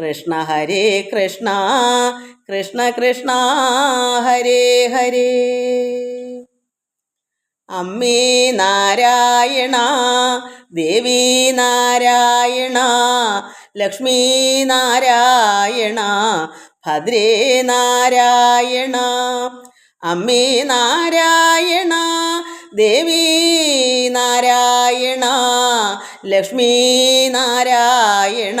കൃഷ്ണ ഹരേ കൃഷ്ണ കൃഷ്ണ കൃഷ്ണ ഹരേ ഹരേ. അമ്മേ നാരായണ ദേവി നാരായണ ലക്ഷ്മി നാരായണ ഭദ്രേ നാരായണ. അമ്മേ നാരായണ ദേവി നാരായണ ലക്ഷ്മി നാരായണ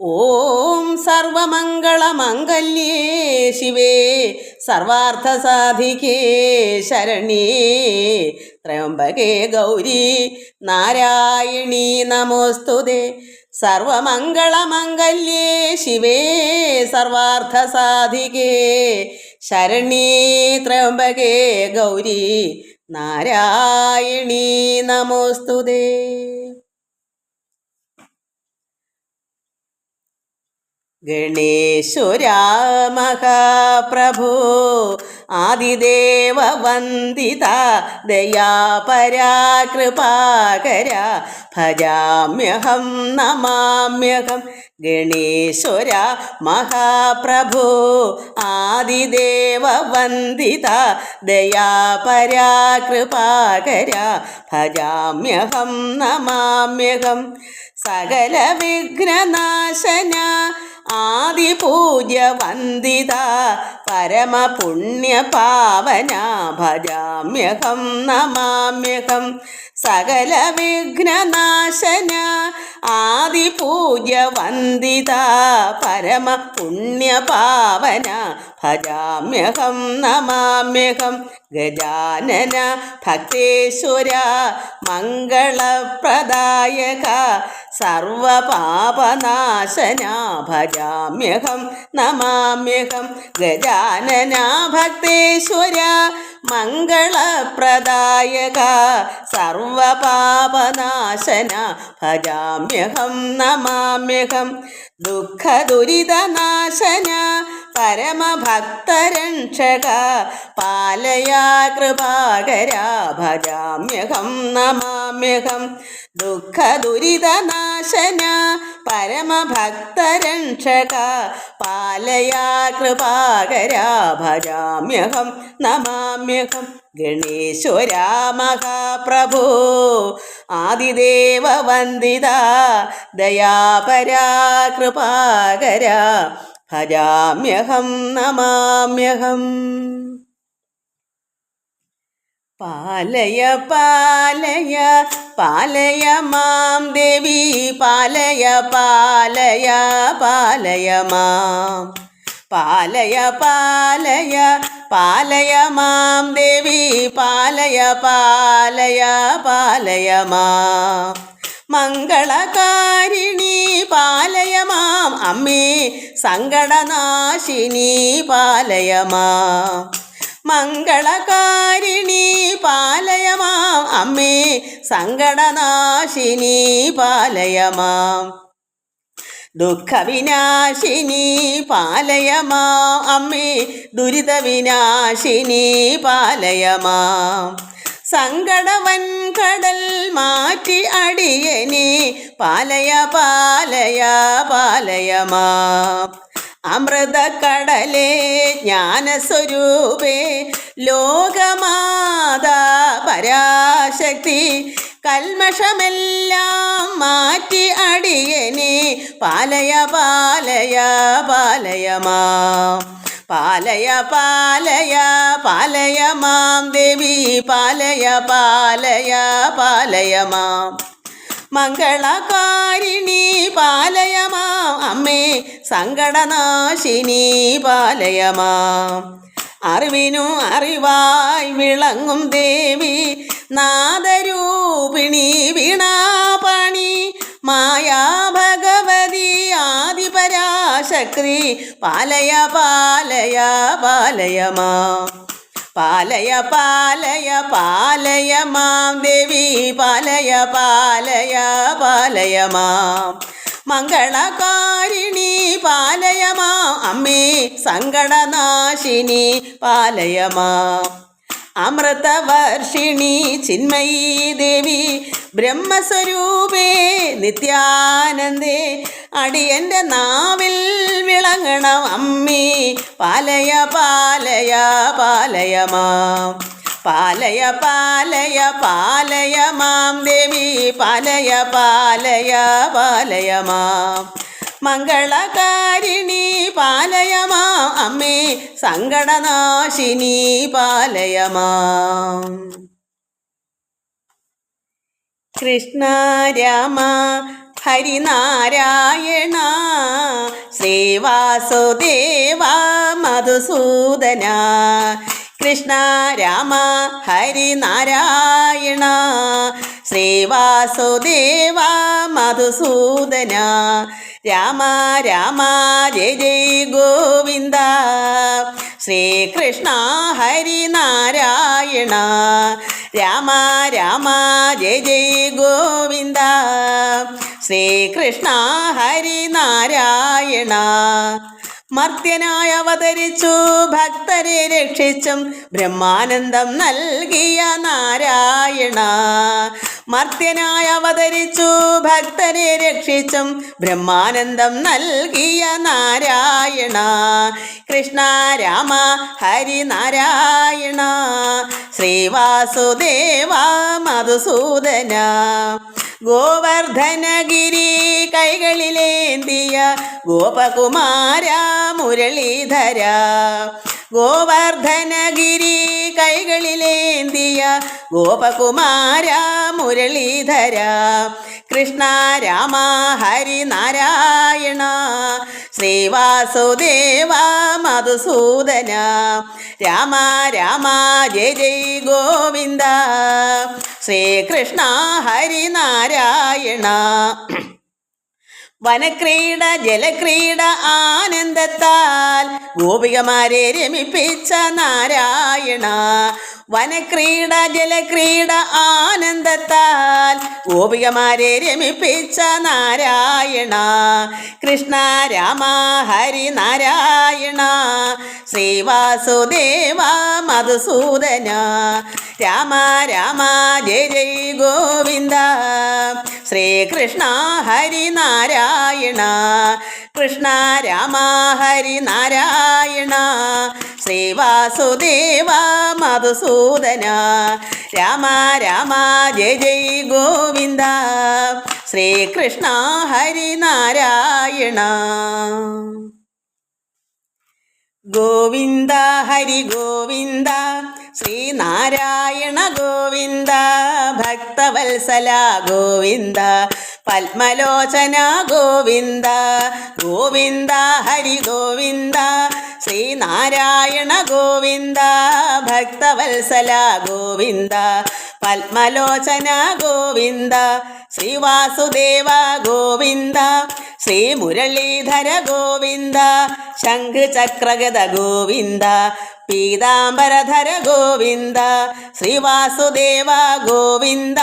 ഓം സർവമംഗളമംഗല്യേ ശിവേ സർവാർത്ഥസാധികേ ശരണ്യേ ത്രയംബകേ ഗൗരി നാരായണീ നമോസ്തുതേ സർവമംഗളമംഗല്യേ ശിവേ സർവാർത്ഥസാധികേ ശരണ്യേ ത്രയംബകേ ഗൗരി നാരായണീ നമോസ്തുതേ. ഗണേശ്വരാ മഹാപ്രഭു ആദിദേവ വന്ദിത ദയാപരാകൃപാകര ഭജാമ്യഹം നമാമ്യഹം ഗണേശ്വര മഹാപ്രഭു ആദിദേവ വന്ദിത ദയാപരാകൃപാകര ഭജാമ്യഹം നമാമ്യഹം. സകല വിഘ്നനാശന ആദിപൂജ്യ വന്ദിത പരമപുണ്യ പാവന ഭജാമ്യഹം നമാമ്യഹം. സകല വിഘ്നനാശന ആദിപൂജ്യ വന്ദിത പരമപുണ്യ പാവന ഭജാമ്യഹം നമാമ്യഹം ഗജാനന ഭക്തേശ്വര മംഗളപ്രദായക സർവപാപനാശന ഭജാമ്യഹം നമാമ്യഹം ഗജാനന ഭക്തേശ്വര മംഗളപ്രദായക സർവപാപനാശന ഭജാമ്യഹം നമാമ്യഹം ദുഃഖദുരിതനാശന പരമഭക്തരക്ഷക പാലയാ കൃപാകര ഭജാമ്യഹം നമാമ്യഹം. ദുഃഖദുരിതനാശന പരമഭക്തരക്ഷക പാലയാ കൃപാകര ഭജാമ്യഹം നമാമ്യഹം. ഗണേശ്വര മഹാപ്രഭോ ആദിദേവ വന്ദിത ദയാപരാ കൃപാകര ഭജാമ്യഹം നമാമ്യഹം. പാലയ പാലയ പാലയ മാം ദേവി പാലയ പാലയ പാലയ മാം. പാലയ പാലയ പാലയ മാം ദേവി പാലയ പാലയ പാലയ മാം. മംഗളകാരിണി പാലയമാം. അമ്മേ സങ്കടനാശിനി പാലയമാം. മംഗളകാരിണി പാലയമാം. അമ്മേ സങ്കടനാശിനി പാലയമാം. ദുഃഖവിനാശിനി പാലയമാം. അമ്മേ ദുരിതവിനാശിനി പാലയ മാം സങ്കടവൻ കടൽ മാറ്റി അടിയനെ പാലയ പാലയ പാലയമാ അമൃത കടലേ ജ്ഞാനസ്വരൂപേ ലോകമാതാ പരാശക്തി. കൽമഷമെല്ലാം മാറ്റി അടിയനെ പാലയ പാലയ പാലയ മാം. പാലയ പാലയ പാലയ മാം ദേവി പാലയ പാലയ പാലയ മാം. മംഗളകാരിണി പാലയ മാം. അമ്മേ സങ്കടനാശിനി പാലയ മാം. അറിവിനു അറിവായി വിളങ്ങും ദേവി നാദരൂപിണി ആദിപരാശക്തി പാലയ പാലയ പാലയമാ പാലയ പാലയ പാലയ മാം ദേവി. പാലയ പാലയ പാലയ മാം. മംഗളകാരിണി പാലയമാ അമ്മേ സങ്കടനാശിനി പാലയ മാം. അമൃതവർഷിണി ചിന്മയീ ദേവി ബ്രഹ്മസ്വരൂപേ നിത്യാനന്ദേ. അടിയന്റെ നാവിൽ വിളങ്ങണം അമ്മേ. പാലയ പാലയ പാലയ മാം. പാലയ പാലയ പാലയമാം ദേവി. പാലയ പാലയ പാലയ മാം. മംഗളകാരിണി പാലയമാ. അമ്മേ സങ്കടനാശിനി പാലയമാ. കൃഷ്ണ രാമ ഹരിനാരായണ ശ്രീവാസുദേവ മധുസൂദന. കൃഷ്ണ രാമ ഹരിനാരായണ ശ്രീവാസുദേവ മധുസൂദന. രാമ രാമ ജയ ജയ ഗോവിന്ദ. ശ്രീകൃഷ്ണ ഹരിനാരായണ. രാമ രാമ ജയ ജയ ഗോവിന്ദ. ശ്രീകൃഷ്ണ ഹരിനാരായണ. മർത്യനായി അവതരിച്ചു ഭക്തരെ രക്ഷിച്ചും ബ്രഹ്മാനന്ദം നൽകിയ നാരായണ. മർത്യനായി അവതരിച്ചു. ഭക്തനെ രക്ഷിച്ചും ബ്രഹ്മാനന്ദം നൽകിയ നാരായണ. കൃഷ്ണ രാമ ഹരി നാരായണ. ശ്രീവാസുദേവ മധുസൂദന. ഗോവർദ്ധനഗിരി കൈകളിലേന്തിയ ഗോപകുമാര മുരളീധര. ഗോവർദ്ധനഗിരി കൈകളിലേന്തിയ ഗോപകുമാര മുരളീധര. കൃഷ്ണ രാമ ഹരി നാരായണ ശ്രീവാസുദേവ മധുസൂദന. രാമ രാമ ജയ ജയ ഗോവിന്ദ. ശ്രീകൃഷ്ണ ഹരിനാരായണ. വനക്രീഡ ജലക്രീഡ ആനന്ദത്താൽ ഗോപികമാരെ രമിപ്പിച്ച നാരായണ. വനക്രീഡ ജലക്രീഡ ആനന്ദത്താൽ ഗോപികമാരെ രമിപ്പിച്ച നാരായണ. കൃഷ്ണ രാമ ഹരി നാരായണ. ശ്രീവാസുദേവ മധുസൂദന. രാമ രാമ ജയ ജയ ഗോവിന്ദ. ശ്രീകൃഷ്ണ ഹരി നാരായണ കൃഷ്ണ രാമ ഹരി നാരായണ ശ്രീവാസുദേവ മധുസൂദന. രാമ രാമ ജയ ജയ ഗോവിന്ദ. ശ്രീകൃഷ്ണ ഹരി നാരായണ ഗോവിന്ദ ഹരി ഗോവിന്ദ ശ്രീനാരായണ ഗോവിന്ദ ഭക്തവത്സല ഗോവിന്ദ പത്മലോചന ഗോവിന്ദ ഗോവിന്ദ ഹരി ഗോവിന്ദ ശ്രീനാരായണ ഗോവിന്ദ ഭക്തവത്സല ഗോവിന്ദ പത്മലോചന ഗോവിന്ദ ശ്രീവാസുദേവ ഗോവിന്ദ ശ്രീ മുരളീധര ഗോവിന്ദ ശംഖ് ചക്രഗത ഗോവിന്ദ പീതാംബരധര ഗോവിന്ദ ശ്രീവാസുദേവ ഗോവിന്ദ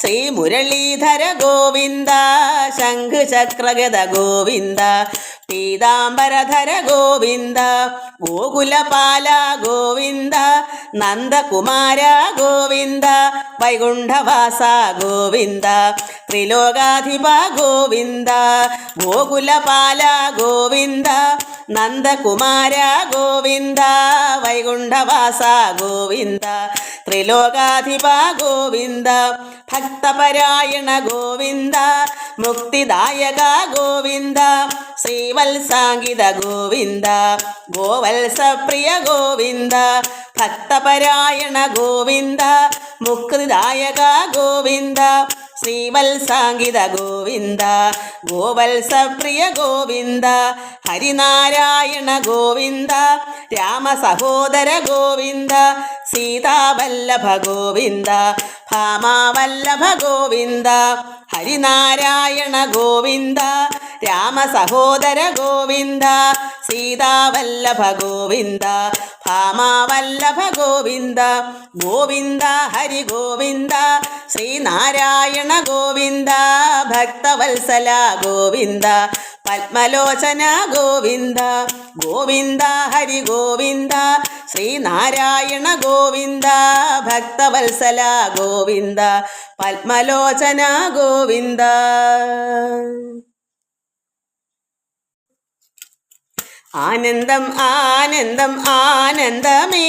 ശ്രീ മുരളീധര ഗോവിന്ദ ശംഖ് ചക്രഗത ഗോവിന്ദ പീതാംബരധര ഗോവിന്ദ ഗോകുലപാല ഗോവിന്ദ നന്ദകുമാര ഗോവിന്ദ വൈകുണ്ഠവാസ ഗോവിന്ദ ത്രിലോകാധിപ ഗോവിന്ദ ഗോകുലപാല ഗോവിന്ദ നന്ദകുമാര ഗോവിന്ദ വൈകുണ്ഠവാസ ഗോവിന്ദ ത്രിലോകാധിപ ഗോവിന്ദ ഭക്തപരായണ ഗോവിന്ദ മുക്തിദായക ഗോവിന്ദ ശ്രീവത്സാംഗിത ഗോവിന്ദ ഗോവത്സപ്രിയ ഗോവിന്ദ ഭക്തപരായണ ഗോവിന്ദ മുക്തിദായക ഗോവിന്ദ ശ്രീവത്സാംഗിത ഗോവിന്ദ ഗോവത്സപ്രിയ ഗോവിന്ദ ഹരിനാരായണ ഗോവിന്ദ രാമസഹോദര ഗോവിന്ദ സീതാവല്ലഭ ഗോവിന്ദ ഭാമാവല്ലഭ ഗോവിന്ദ ഹരിനാരായണ ഗോവിന്ദ രാമ സഹോദര ഗോവിന്ദ സീതാവല്ലഭ ഗോവിന്ദ ഭാമാവല്ലഭ ഗോവിന്ദ ഗോവിന്ദ ഹരി ഗോവിന്ദ ശ്രീനാരായണ ഗോവിന്ദ ഭക്തവത്സല ഗോവിന്ദ പത്മലോചന ഗോവിന്ദ ഗോവിന്ദ ഹരി ഗോവിന്ദ ശ്രീനാരായണ ഗോവിന്ദ ഭക്തവത്സല ഗോവിന്ദ പത്മലോചന ഗോവിന്ദ. ആനന്ദം ആനന്ദം ആനന്ദമേ.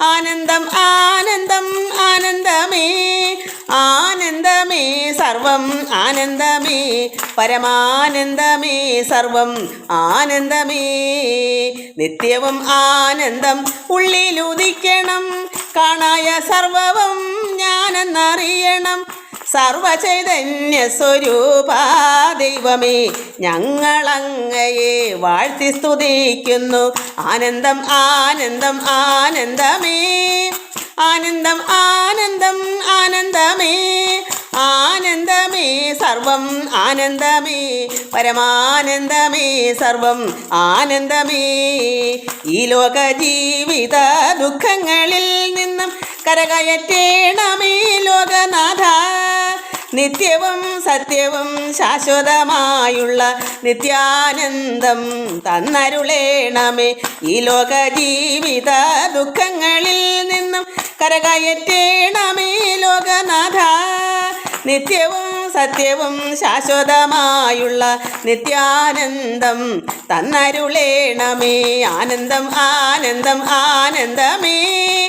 ആനന്ദം ആനന്ദം ആനന്ദമേ ആനന്ദമേ സർവം ആനന്ദമേ പരമാനന്ദമേ സർവം ആനന്ദമേ. നിത്യവും ആനന്ദം ഉള്ളിലുദിക്കണം കാണായ സർവവും ഞാനെന്നറിയണം. സർവചൈതന്യ സ്വരൂപ ദൈവമേ ഞങ്ങളങ്ങയെ വാഴ്ത്തി സ്തുതിക്കുന്നു. ആനന്ദം ആനന്ദം ആനന്ദമേ ആനന്ദം ആനന്ദം ആനന്ദമേ ആനന്ദമേ സർവം ആനന്ദമേ പരമാനന്ദമേ സർവം ആനന്ദമേ. ഈ ലോക ജീവിത ദുഃഖങ്ങളിൽ നിന്നും കരകയറ്റേണമേ ലോകനാഥ. നിത്യവും സത്യവും ശാശ്വതമായുള്ള നിത്യാനന്ദം തന്നരുളേണമേ. ഈ ലോക ജീവിത ദുഃഖങ്ങളിൽ നിന്നും കരകയറ്റേണമേ ലോകനാഥ. നിത്യവും സത്യവും ശാശ്വതമായുള്ള നിത്യാനന്ദം തന്നരുളേണമേ. ആനന്ദം ആനന്ദം ആനന്ദമേ.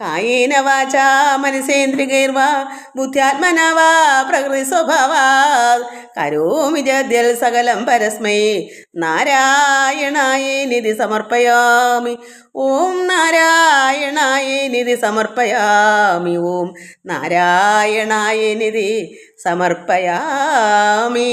കായേന വാച മനസേന്ദ്രികൈർവാ ബുദ്ധ്യാത്മന വാ പ്രകൃതി സ്വഭാവാ കരോമി ജദ്യൽ സകലം പരസ്മൈ നാരായണായ നിധി സമർപ്പയാമി. ഓം നാരായണായ നിധി സമർപ്പയാമി. ഓം നാരായണായ നിധി സമർപ്പയാമി.